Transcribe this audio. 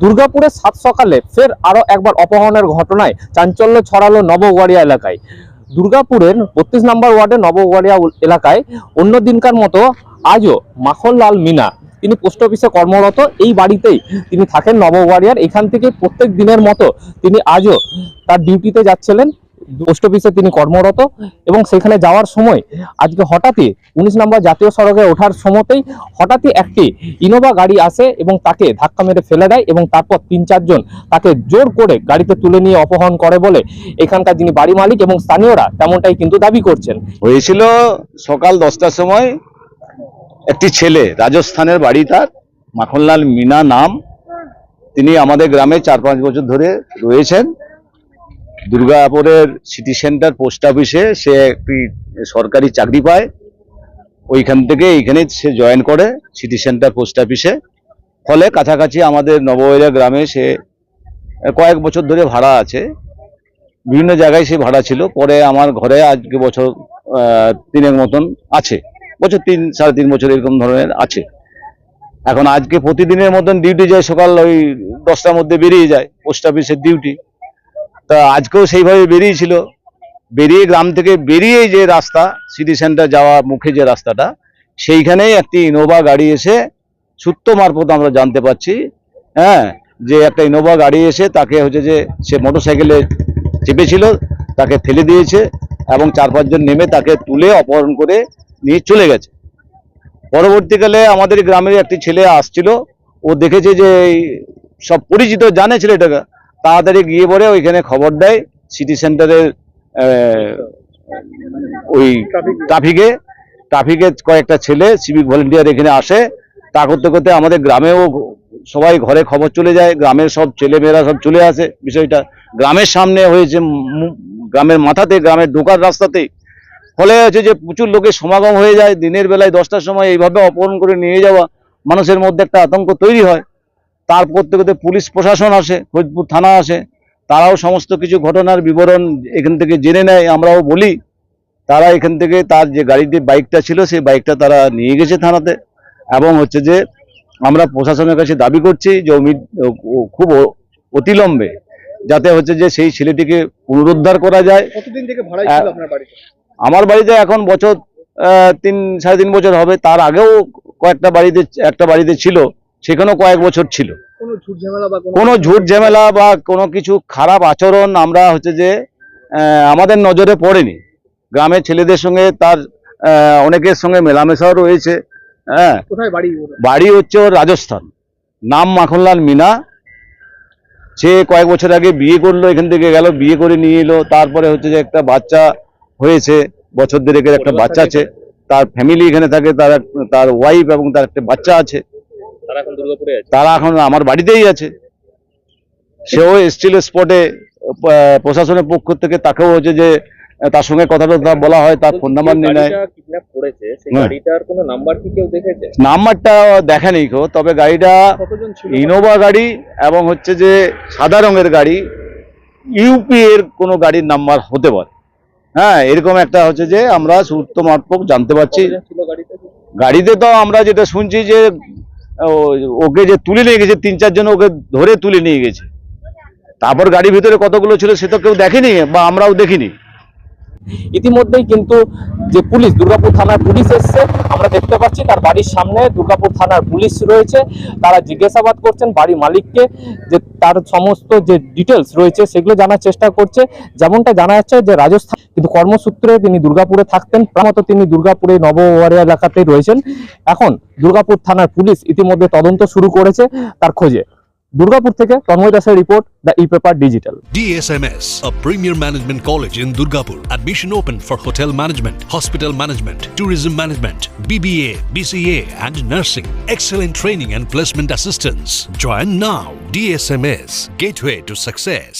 দুর্গাপুরে সাত সকালে ফের আরও একবার অপহরণের ঘটনায় চাঞ্চল্য ছড়ালো নবগড়িয়া এলাকায়। দুর্গাপুরের বত্রিশ নম্বর ওয়ার্ডে নবগড়িয়া এলাকায় অন্য দিনকার মতো আজও মাখনলাল মিনা, তিনি পোস্ট অফিসে কর্মরত, এই বাড়িতেই তিনি থাকেন নবগড়িয়ার এখান থেকে প্রত্যেক দিনের মতো তিনি আজও তার ডিউটিতে যাচ্ছিলেন। পোস্ট অফিসে তিনি কর্মরত এবং সেখানে যাওয়ার সময় আজকে হঠাৎই উনিশ নম্বর জাতীয় সড়কে ওঠার সময়তেই হঠাৎই একটি ইনোভা গাড়ি আসে এবং তাকে ধাক্কা মেরে ফেলে দেয় এবং তারপর তিন চারজন তাকে জোর করে গাড়িতে তুলে নিয়ে অপহরণ করে বলে এখানকার যিনি বাড়ি মালিক এবং স্থানীয়রা তেমনটাই কিন্তু দাবি করছেন। হয়েছিল সকাল দশটার সময় একটি ছেলে, রাজস্থানের বাড়ি তার, মাখনলাল মিনা নাম। তিনি আমাদের গ্রামে চার পাঁচ বছর ধরে রয়েছেন। দুর্গাপুরের সিটি সেন্টার পোস্ট অফিসে সে একটি সরকারি চাকরি পায়। ওইখান থেকে এইখানে সে জয়েন করে সিটি সেন্টার পোস্ট অফিসে ফলে কাছাকাছি আমাদের নববৈরা গ্রামে সে কয়েক বছর ধরে ভাড়া আছে। বিভিন্ন জায়গায় সে ভাড়া ছিল। পরে আমার ঘরে আজকে বছর তিনের মতন আছে। বছর তিন, সাড়ে তিন বছর এরকম ধরনের আছে। এখন আজকে প্রতিদিনের মতন ডিউটি যায় সকাল ওই দশটার মধ্যে বেরিয়ে যায়। পোস্ট অফিসের ডিউটি তা আজকেও সেইভাবে বেরিয়েছিল। বেরিয়ে গ্রাম থেকে বেরিয়ে যে রাস্তা সিটি সেন্টার যাওয়া মুখে যে রাস্তাটা, সেইখানেই একটি ইনোভা গাড়ি এসে সূত্র মারফত আমরা জানতে পারছি হ্যাঁ যে একটা ইনোভা গাড়ি এসে তাকে হচ্ছে যে সে মোটরসাইকেলে চেপেছিল, তাকে ফেলে দিয়েছে এবং চার পাঁচজন নেমে তাকে তুলে অপহরণ করে নিয়ে চলে গেছে। পরবর্তীকালে আমাদের গ্রামের একটি ছেলে আসছিল, ও দেখেছে যে সব পরিচিত জানে ছেলেটাকে তাড়াতাড়ি গিয়ে পরে ওইখানে খবর দেয় সিটি সেন্টারের ওই ট্রাফিকে ট্রাফিকের কয়েকটা ছেলে সিভিক ভলেন্টিয়ার এখানে আসে। তা করতে করতে আমাদের গ্রামেও সবাই ঘরে খবর চলে যায়। গ্রামের সব ছেলে মেয়েরা সব চলে আসে। বিষয়টা গ্রামের সামনে হয়েছে গ্রামের মাথাতে, গ্রামের ঢোকার রাস্তাতে। ফলে হচ্ছে যে প্রচুর লোকের সমাগম হয়ে যায়। দিনের বেলায় দশটার সময় এইভাবে অপহরণ করে নিয়ে যাওয়া, মানুষের মধ্যে একটা আতঙ্ক তৈরি হয়। তার করতে করতে পুলিশ প্রশাসন আসে ফরিদপুর থানা আসে তারাও সমস্ত কিছু ঘটনার বিবরণ এখান থেকে জেনে নেয় আমরাও বলি। তারা এখান থেকে তার যে গাড়িটি বাইকটা ছিল সেই বাইকটা তারা নিয়ে গেছে থানাতে। এবং হচ্ছে যে আমরা প্রশাসনের কাছে দাবি করছি যে খুব অতিলম্বে যাতে হচ্ছে যে সেই ছেলেটিকে পুনরুদ্ধার করা যায়। আমার বাড়িতে এখন বছর তিন সাড়ে তিন বছর হবে। তার আগেও কয়েকটা বাড়িতে একটা বাড়িতে ছিল। সেখানেও কয়েক বছর ছিল। কোনো ঝুট ঝামেলা বা কোনো কিছু খারাপ আচরণ আমরা হচ্ছে যে আমাদের নজরে পড়েনি। গ্রামের ছেলেদের সঙ্গে তার অনেকের সঙ্গে মেলামেশাও রয়েছে হ্যাঁ বাড়ি হচ্ছে ওর রাজস্থান। নাম মাখনলাল মিনা। সে কয়েক বছর আগে বিয়ে করল এখান থেকে গেল বিয়ে করে নিয়ে এলো। তারপরে হচ্ছে যে একটা বাচ্চা হয়েছে বছর দেড়েকের একটা বাচ্চা আছে। তার ফ্যামিলি এখানে থাকে তার তার ওয়াইফ এবং তার একটা বাচ্চা আছে। তারা এখন আমার বাড়িতেই আছে। সেও স্টিল স্পটে প্রশাসনের পক্ষ থেকে তাকেও হচ্ছে যে তার সঙ্গে কথা টথা বলা হয় তার ফোন নাম্বার নিয়ে নেয়। হ্যাঁ। নাম্বারটা দেখেনি কেউ তবে গাড়িটা ইনোভা গাড়ি এবং হচ্ছে যে সাদা রঙের গাড়ি ইউপি এর কোনো গাড়ির নাম্বার হতে পারে। হ্যাঁ এরকম একটা হচ্ছে যে আমরা সূত্র মারফত জানতে পারছি। গাড়িতে তো আমরা যেটা শুনছি যে ওকে যে তুলে নিয়ে গেছে, তিন চারজন ওকে ধরে তুলে নিয়ে গেছে। তারপর গাড়ির ভিতরে কতগুলো ছিল সে তো কেউ দেখেনি বা আমরাও দেখিনি? ইতিমধ্যেই কিন্তু যে পুলিশ, দুর্গাপুর থানার পুলিশ এসছে, আমরা দেখতে পাচ্ছি তার বাড়ির সামনে দুর্গাপুর থানার পুলিশ রয়েছে। তারা জিজ্ঞাসাবাদ করছেন বাড়ির মালিককে যে তার সমস্ত যে ডিটেলস রয়েছে, সেগুলো জানার চেষ্টা করছে। যেমনটা জানা যাচ্ছে যে রাজস্থান কিন্তু কর্মসূত্রে তিনি দুর্গাপুরে থাকতেন। প্রামত তিনি দুর্গাপুরে নবওয়ারিয়া এলাকাতেই রয়েছেন। এখন দুর্গাপুর থানার পুলিশ ইতিমধ্যে তদন্ত শুরু করেছে তার খোঁজে। দুর্গাপুর থেকে তন্ময় দাসের report, the e paper digital. DSMS a premier management college in Durgapur admission open for hotel management hospital management tourism management BBA BCA and nursing excellent training and placement assistance join now DSMS gateway to success